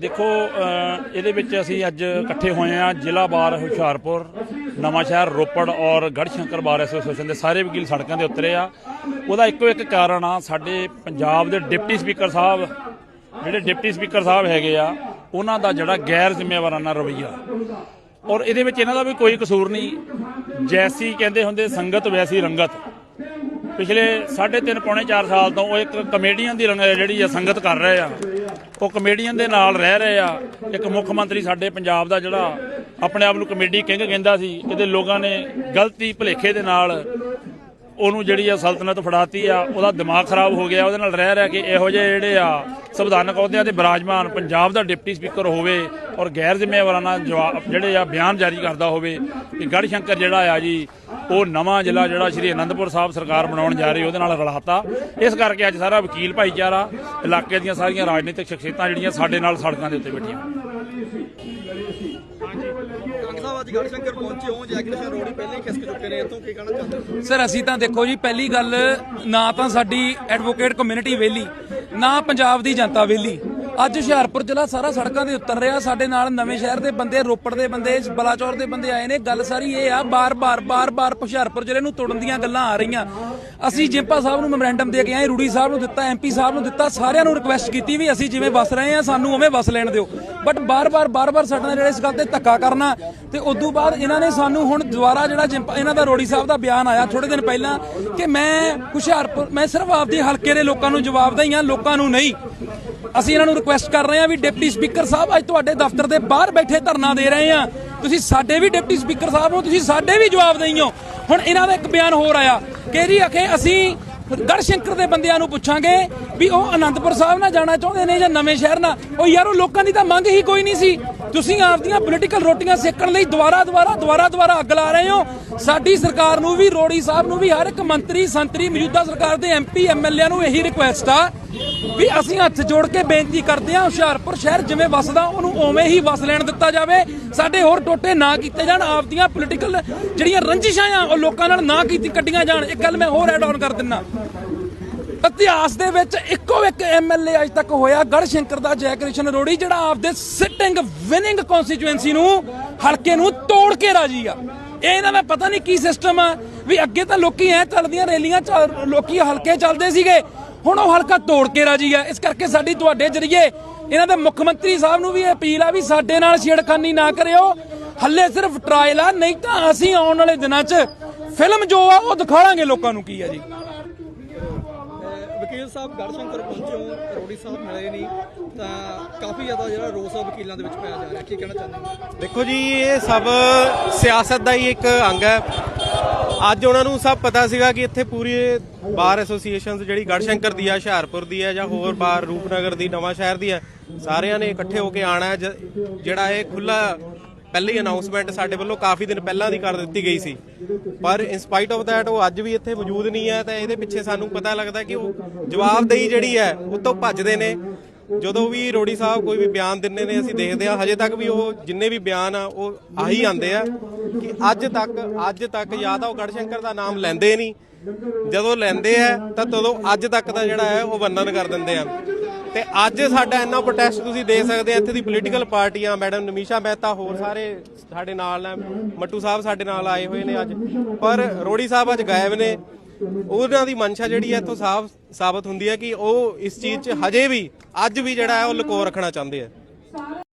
ਦੇਖੋ ਇਹਦੇ ਵਿੱਚ ਅਸੀਂ ਅੱਜ ਇਕੱਠੇ ਹੋਏ ਹਾਂ ਜ਼ਿਲ੍ਹਾ ਬਾਰ ਹੁਸ਼ਿਆਰਪੁਰ, ਨਵਾਂ ਸ਼ਹਿਰ ਰੋਪੜ ਔਰ ਗੜ੍ਹਸ਼ੰਕਰ ਬਾਰ ਐਸੋਸੀਏਸ਼ਨ ਦੇ ਸਾਰੇ ਵਕੀਲ ਸੜਕਾਂ ਦੇ ਉਤਰੇ ਆ। ਉਹਦਾ ਇੱਕੋ ਇੱਕ ਕਾਰਨ ਆ, ਸਾਡੇ ਪੰਜਾਬ ਦੇ ਡਿਪਟੀ ਸਪੀਕਰ ਸਾਹਿਬ, ਜਿਹੜੇ ਡਿਪਟੀ ਸਪੀਕਰ ਸਾਹਿਬ ਹੈਗੇ ਆ, ਉਹਨਾਂ ਦਾ ਜਿਹੜਾ ਗੈਰ ਜ਼ਿੰਮੇਵਾਰਾਨਾ ਰਵੱਈਆ। ਔਰ ਇਹਦੇ ਵਿੱਚ ਇਹਨਾਂ ਦਾ ਵੀ ਕੋਈ ਕਸੂਰ ਨਹੀਂ। ਜੈਸੀ ਕਹਿੰਦੇ ਹੁੰਦੇ, ਸੰਗਤ ਵੈਸੀ ਰੰਗਤ। ਪਿਛਲੇ 3.5 ਪੌਣੇ 4 ਸਾਲ ਤੋਂ ਉਹ ਇੱਕ ਕਮੇਡੀਅਨ ਦੀ ਰੰਗ ਜਿਹੜੀ ਆ, ਸੰਗਤ ਕਰ ਰਹੇ ਆ। ਉਹ ਕਮੇਡੀਅਨ ਦੇ ਨਾਲ ਰਹਿ ਰਹੇ ਆ। ਇੱਕ ਮੁੱਖ ਮੰਤਰੀ ਸਾਡੇ ਪੰਜਾਬ ਦਾ ਜਿਹੜਾ ਆਪਣੇ ਆਪ ਨੂੰ ਕਮੇਡੀ ਕਿੰਗ ਕਹਿੰਦਾ ਸੀ। ਇਹਦੇ ਲੋਕਾਂ ਨੇ ਗਲਤੀ ਭੁਲੇਖੇ ਦੇ ਨਾਲ ਉਹਨੂੰ ਜਿਹੜੀ ਆ ਸਲਤਨਤ ਫੜਾਤੀ ਆ, ਉਹਦਾ ਦਿਮਾਗ ਖਰਾਬ ਹੋ ਗਿਆ, ਉਹਦੇ ਨਾਲ ਰਹਿ ਰਹਿ ਕੇ ਇਹੋ ਜਿਹੇ ਜਿਹੜੇ ਆ ਸੰਵਿਧਾਨਕ ਅਹੁਦਿਆਂ ਤੇ ਬਿਰਾਜਮਾਨ ਪੰਜਾਬ ਦਾ ਡਿਪਟੀ ਸਪੀਕਰ ਹੋਵੇ ਔਰ ਗੈਰ ਜ਼ਿੰਮੇਵਾਰਾਨਾ ਜਵਾਬ ਜਿਹੜੇ ਆ ਬਿਆਨ ਜਾਰੀ ਕਰਦਾ ਹੋਵੇ ਕਿ ਗੜ੍ਹਸ਼ੰਕਰ ਜਿਹੜਾ ਆ ਜੀ, ਉਹ ਨਵਾਂ ਜ਼ਿਲ੍ਹਾ ਜਿਹੜਾ ਸ਼੍ਰੀ ਅਨੰਦਪੁਰ ਸਾਹਿਬ ਸਰਕਾਰ ਬਣਾਉਣ ਜਾ ਰਹੀ, ਉਹਦੇ ਨਾਲ ਰਲਾਤਾ ਇਸ ਕਰਕੇ ਅੱਜ ਸਾਰਾ ਵਕੀਲ ਭਾਈਚਾਰਾ, ਇਲਾਕੇ ਦੀਆਂ ਸਾਰੀਆਂ ਰਾਜਨੀਤਿਕ ਸ਼ਖਸੀਅਤਾਂ ਜਿਹੜੀਆਂ ਸਾਡੇ ਨਾਲ ਸੜਕਾਂ ਦੇ ਉੱਤੇ ਬੈਠੀਆਂ। ਕੰਗ ਸਾਹਿਬ ਅੱਜ ਗੜਸ਼ੰਕਰ ਪਹੁੰਚੇ ਹੋ ਜੈਕਟੇਸ਼ਨ ਰੋਡ ਹੀ ਪਹਿਲੇ ਹੀ ਖਿਸਕ ਚੁੱਕੇ ਨੇ ਇੱਥੋਂ ਕੀ ਕਹਿਣਾ ਚਾਹੁੰਦੇ ਹੋ? ਸਰ ਅਸੀਂ ਤਾਂ ਦੇਖੋ ਜੀ ਪਹਿਲੀ ਗੱਲ ਨਾ ਤਾਂ ਸਾਡੀ ਐਡਵੋਕੇਟ ਕਮਿਊਨਿਟੀ ਵੇਲੀ ਨਾ ਪੰਜਾਬ ਦੀ ਜਨਤਾ ਵੇਲੀ ਅੱਜ ਹੁਸ਼ਿਆਰਪੁਰ ਜ਼ਿਲ੍ਹਾ ਸਾਰਾ ਸੜਕਾਂ ਦੇ ਉਤਰ ਰਿਹਾ। ਸਾਡੇ ਨਾਲ ਨਵੇਂ ਸ਼ਹਿਰ ਦੇ ਬੰਦੇ, ਰੋਪੜ ਦੇ ਬੰਦੇ, ਬਲਾਚੌਰ ਦੇ ਬੰਦੇ ਆਏ ਨੇ। ਗੱਲ ਸਾਰੀ ਇਹ ਆ ਬਾਰ-ਬਾਰ ਬਾਰ-ਬਾਰ ਹੁਸ਼ਿਆਰਪੁਰ ਜ਼ਿਲ੍ਹੇ ਨੂੰ ਤੋੜਨ ਦੀਆਂ ਗੱਲਾਂ ਆ ਰਹੀਆਂ। ਅਸੀਂ ਜਿੰਪਾ ਸਾਹਿਬ ਨੂੰ ਮੈਮੋਰੈਂਡਮ ਦੇ ਕੇ ਆਏ, ਰੂੜੀ ਸਾਹਿਬ ਨੂੰ ਦਿੱਤਾ ਐਮਪੀ ਸਾਹਿਬ ਨੂੰ ਦਿੱਤਾ, ਸਾਰਿਆਂ ਨੂੰ ਰਿਕੁਐਸਟ ਕੀਤੀ ਵੀ ਅਸੀਂ ਜਿਵੇਂ ਵਸ ਰਹੇ ਆ ਸਾਨੂੰ ਉਵੇਂ ਵਸ ਲੈਣ ਦਿਓ। ਬਟ ਬਾਰ-ਬਾਰ ਬਾਰ-ਬਾਰ ਸਾਡੇ ਨਾਲ ਜਿਹੜੇ ਇਸ ਗੱਲ ਤੇ ਧੱਕਾ ਕਰਨਾ, ਤੇ ਉਦੋਂ ਬਾਅਦ ਇਹਨਾਂ ਨੇ ਸਾਨੂੰ ਹੁਣ ਦੁਬਾਰਾ ਜਿਹੜਾ ਜਿੰਪਾ, ਇਹਨਾਂ ਦਾ ਰੋੜੀ ਸਾਹਿਬ ਦਾ ਬਿਆਨ ਆਇਆ ਥੋੜੇ ਦਿਨ ਪਹਿਲਾਂ ਕਿ ਮੈਂ ਹੁਸ਼ਿਆਰਪੁਰ, ਮੈਂ ਸਿਰਫ ਆਪਦੇ ਹਲਕੇ ਦੇ ਲੋਕਾਂ ਨੂੰ ਜਵਾਬ ਦਈ ਆ ਲੋਕਾਂ ਨੂੰ ਨਹੀਂ। ਅਸੀਂ ਇਹਨਾਂ ਨੂੰ ਰਿਕੁਐਸਟ ਕਰ ਰਹੇ ਹਾਂ ਵੀ ਡਿਪਟੀ ਸਪੀਕਰ ਸਾਹਿਬ, ਅੱਜ ਤੁਹਾਡੇ ਦਫ਼ਤਰ ਦੇ ਬਾਹਰ ਬੈਠੇ ਧਰਨਾ ਦੇ ਰਹੇ ਆ ਤੁਸੀਂ ਸਾਡੇ ਵੀ ਡਿਪਟੀ ਸਪੀਕਰ ਸਾਹਿਬ ਹੋ ਤੁਸੀਂ ਸਾਡੇ ਵੀ ਜਵਾਬ ਦਈਓ। ਹੁਣ ਇਹਨਾਂ ਦਾ ਇੱਕ ਬਿਆਨ ਹੋਰ ਆਇਆ ਕਿ ਜੀ ਅਖੇ ਅਸੀਂ ਗੜਸ਼ੰਕਰ ਦੇ ਬੰਦਿਆਂ ਨੂੰ ਪੁੱਛਾਂਗੇ ਵੀ ਉਹ ਆਨੰਦਪੁਰ ਸਾਹਿਬ ਨਾਲ ਜਾਣਾ ਚਾਹੁੰਦੇ ਨੇ ਜਾਂ ਨਵੇਂ ਸ਼ਹਿਰ ਨਾਲ। ਉਹ ਯਾਰ, ਉਹ ਲੋਕਾਂ ਦੀ ਤਾਂ ਮੰਗ ਹੀ ਕੋਈ ਨਹੀਂ ਸੀ। ਤੁਸੀਂ ਆਪਦੀਆਂ ਪੋਲੀਟੀਕਲ ਰੋਟੀਆਂ ਸੇਕਣ ਲਈ ਦੁਬਾਰਾ ਦੁਬਾਰਾ ਦੁਬਾਰਾ ਦੁਬਾਰਾ ਅੱਗ ਲਾ ਰਹੇ ਹੋ। ਸਾਡੀ ਸਰਕਾਰ ਨੂੰ ਵੀ, ਰੋੜੀ ਸਾਹਿਬ ਨੂੰ ਵੀ, ਹਰ ਇੱਕ ਮੰਤਰੀ, ਸੰਤਰੀ, ਮੌਜੂਦਾ ਸਰਕਾਰ ਦੇ ਐਮਪੀ ਐਮਐਲਏ ਨੂੰ ਇਹੀ ਰਿਕੁਐਸਟ ਆ ਵੀ ਅਸੀਂ ਹੱਥ ਜੋੜ ਕੇ ਬੇਨਤੀ ਕਰਦੇ ਹਾਂ, ਹੁਸ਼ਿਆਰਪੁਰ ਸ਼ਹਿਰ ਜਿਵੇਂ ਵਸਦਾ, ਉਹਨੂੰ ਉਵੇਂ ਹੀ ਵਸ ਲੈਣ ਦਿੱਤਾ ਜਾਵੇ। ਸਾਡੇ ਹੋਰ ਟੋਟੇ ਨਾ ਕੀਤੇ ਜਾਣ, ਆਪਦੀਆਂ ਪੋਲੀਟੀਕਲ ਜਿਹੜੀਆਂ ਰੰਜਿਸ਼ਾਂ ਆ, ਉਹ ਲੋਕਾਂ ਨਾਲ ਨਾ ਕੀਤੀ ਕੱਢੀਆਂ ਜਾਣ। ਇੱਕ ਗੱਲ ਮੈਂ ਹੋਰ ਐਡ ਆਨ ਕਰ ਦਿੰਨਾ। ਇਤਿਹਾਸ ਦੇ ਵਿੱਚ ਇੱਕੋ ਇੱਕ ਐਮਐਲਏ ਅਜ ਤੱਕ ਹੋਇਆ ਗੜਸ਼ੰਕਰ ਦਾ ਜੈ ਰੋੜੀ ਜਿਹੜਾ ਆਪਦੇ ਸਿਟਿੰਗ ਵਿਨਿੰਗ ਕਨਸਟੀਚੁਐਂਸੀ ਨੂੰ ਹਲਕੇ ਨੂੰ ਤੋੜ ਕੇ ਰਾਜੀ ਆ। ਇਹ ਇਹਨਾਂ ਪਤਾ ਨਹੀਂ ਕੀ ਸਿਸਟਮ ਆ, ਵੀ ਅੱਗੇ ਤਾਂ ਲੋਕੀ ਐ ਚੱਲਦੀਆਂ ਰੈਲੀਆਂ ਲੋਕੀ ਹਲਕੇ ਚੱਲਦੇ ਸੀਗੇ, ਹੁਣ ਉਹ ਹਲਕਾ ਤੋੜ ਕੇ ਰਾਜੀ ਆ। ਇਸ ਕਰਕੇ ਸਾਡੀ ਤੁਹਾਡੇ ਜਰੀਏ ਇਹਨਾਂ ਦੇ ਮੁੱਖ ਮੰਤਰੀ ਸਾਹਿਬ ਨੂੰ ਵੀ ਇਹ ਅਪੀਲ ਆ ਵੀ ਸਾਡੇ ਨਾਲ ਛੇੜਖਾਨੀ ਨਾ ਕਰਿਓ। ਹੱਲੇ ਸਿਰਫ ਟਰਾਇਲ ਆ, ਨਹੀਂ ਤਾਂ ਅਸੀਂ ਆਉਣ ਵਾਲੇ ਦਿਨਾਂ 'ਚ ਫਿਲਮ ਜੋ ਆ ਉਹ ਦਿਖਾਵਾਂਗੇ ਲੋਕਾਂ ਨੂੰ ਕੀ ਆ ਜੀ। ਵਕੀਲ ਸਾਹਿਬ ਗੜਸ਼ੰਕਰ ਪਹੁੰਚੇ ਹੋ, ਰੋੜੀ ਸਾਹਿਬ ਮਿਲੇ ਨਹੀਂ, ਤਾਂ ਕਾਫੀ ਜ਼ਿਆਦਾ ਜਿਹੜਾ ਰੋਸ ਆ ਵਕੀਲਾਂ ਦੇ ਵਿੱਚ ਪਾਇਆ ਜਾ ਰਿਹਾ, ਕੀ ਕਹਿਣਾ ਚਾਹੁੰਦੇ ਹੋ? ਦੇਖੋ ਜੀ, ਇਹ ਸਭ ਸਿਆਸਤ ਦਾ ਹੀ ਇੱਕ ਅੰਗ ਹੈ। ਅੱਜ ਉਹਨਾਂ ਨੂੰ ਸਭ ਪਤਾ ਸੀਗਾ ਕਿ ਇੱਥੇ ਪੂਰੀ ਬਾਰ ਐਸੋਸੀਏਸ਼ਨਸ, ਜਿਹੜੀ ਗੜਸ਼ੰਕਰ ਦੀ ਆ, ਹੁਸ਼ਿਆਰਪੁਰ ਦੀ ਹੈ ਜਾਂ ਹੋਰ ਬਾਰ ਰੂਪਨਗਰ ਦੀ ਨਵਾਂ ਸ਼ਹਿਰ ਦੀ ਹੈ ਸਾਰਿਆਂ ਨੇ ਇਕੱਠੇ ਹੋ ਕੇ ਆਣਾ ਜਿਹੜਾ ਇਹ ਖੁੱਲਾ ਪਹਿਲੀ ਅਨਾਉਂਸਮੈਂਟ ਸਾਡੇ ਵੱਲੋਂ ਕਾਫੀ ਦਿਨ ਪਹਿਲਾਂ ਦੀ ਕਰ ਦਿੱਤੀ ਗਈ ਸੀ। ਪਰ ਇਨਸਪਾਈਟ ਆਫ ਥੈਟ ਉਹ ਅੱਜ ਵੀ ਇੱਥੇ ਮੌਜੂਦ ਨਹੀਂ ਹੈ ਤਾਂ ਇਹਦੇ ਪਿੱਛੇ ਸਾਨੂੰ ਪਤਾ ਲੱਗਦਾ ਕਿ ਉਹ ਜਵਾਬਦੇਹੀ ਜਿਹੜੀ ਹੈ, ਉਹ ਤੋਂ ਭੱਜਦੇ ਨੇ। ਜਦੋਂ ਵੀ ਰੋੜੀ ਸਾਹਿਬ ਕੋਈ ਵੀ ਬਿਆਨ ਦਿੰਦੇ ਨੇ, ਅਸੀਂ ਦੇਖਦੇ ਹਾਂ। ਹਜੇ ਤੱਕ ਵੀ ਉਹ ਜਿੰਨੇ ਵੀ ਬਿਆਨ ਆ, ਉਹ ਆਹੀ ਆਂਦੇ ਆ ਕਿ ਅੱਜ ਤੱਕ ਅੱਜ ਤੱਕ ਜਾਂ ਤਾਂ ਉਹ ਗੜਸ਼ੰਕਰ ਦਾ ਨਾਮ ਲੈਂਦੇ ਨਹੀਂ। ਜਦੋਂ ਲੈਂਦੇ ਆ, ਤਾਂ ਤਦੋਂ ਅੱਜ ਤੱਕ ਦਾ ਜਿਹੜਾ ਹੈ, ਉਹ ਵਰਣਨ ਕਰ ਦਿੰਦੇ ਆ ਤੇ ਅੱਜ ਸਾਡਾ ਇੰਨਾ ਪ੍ਰੋਟੈਸਟ ਤੁਸੀਂ ਦੇਖ ਸਕਦੇ ਆ, ਇੱਥੇ ਦੀ ਪੋਲੀਟੀਕਲ ਪਾਰਟੀਆਂ, ਮੈਡਮ ਨਮੀਸ਼ਾ ਮਹਿਤਾ, ਹੋਰ ਸਾਰੇ ਸਾਡੇ ਨਾਲ ਨੇ, ਮੱਟੂ ਸਾਹਿਬ ਸਾਡੇ ਨਾਲ ਆਏ ਹੋਏ ਨੇ ਅੱਜ। ਪਰ ਰੋੜੀ ਸਾਹਿਬ ਅੱਜ ਗਾਇਬ ਨੇ। ਉਹਨਾਂ ਦੀ ਮਨਸ਼ਾ ਜਿਹੜੀ ਹੈ ਇੱਥੋਂ ਸਾਫ਼ ਸਾਬਤ ਹੁੰਦੀ ਹੈ ਕਿ ਉਹ ਇਸ ਚੀਜ਼ 'ਚ ਹਜੇ ਵੀ, ਅੱਜ ਵੀ ਜਿਹੜਾ ਹੈ ਉਹ ਲੁਕੋ ਰੱਖਣਾ ਚਾਹੁੰਦੇ ਆ।